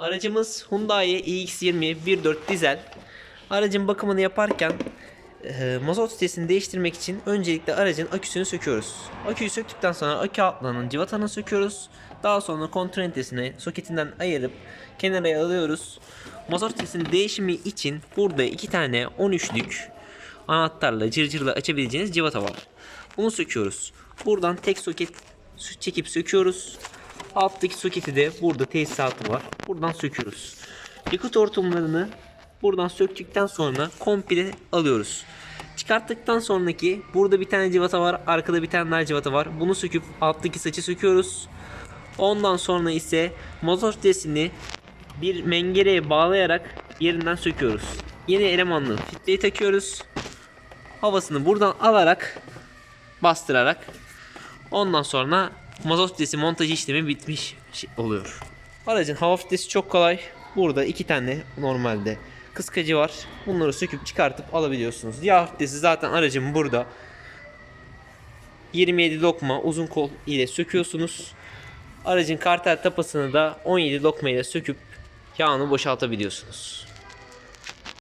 Aracımız Hyundai iX20 1.4 dizel. Aracın bakımını yaparken e, mazot sitesini değiştirmek için öncelikle aracın aküsünü söküyoruz. Aküyü söktükten sonra akü altlarının cıvatanı söküyoruz. Daha sonra kontrol ünitesini soketinden ayırıp kenara alıyoruz. Mazot sitesinin değişimi için burada iki tane 13'lük anahtarla cırcırla açabileceğiniz cıvata var. Bunu söküyoruz. Buradan tek soket çekip söküyoruz. Alttaki soketi de burada tesisatı var. Buradan söküyoruz. Yakıt hortumlarını buradan söktükten sonra komple alıyoruz. Çıkarttıktan sonraki burada bir tane civata var. Arkada bir tane daha civata var. Bunu söküp alttaki saçı söküyoruz. Ondan sonra ise motor sitesini bir mengereye bağlayarak yerinden söküyoruz. Yeni elemanlı filtreyi takıyoruz. Havasını buradan alarak bastırarak ondan sonra mazot filtresi montaj işlemi bitmiş oluyor. Aracın hava filtresi çok kolay. Burada iki tane normalde kıskacı var. Bunları söküp çıkartıp alabiliyorsunuz. Yağ filtresi zaten aracın burada 27 lokma uzun kol ile söküyorsunuz. Aracın karter tapasını da 17 lokma ile söküp yağını boşaltabiliyorsunuz.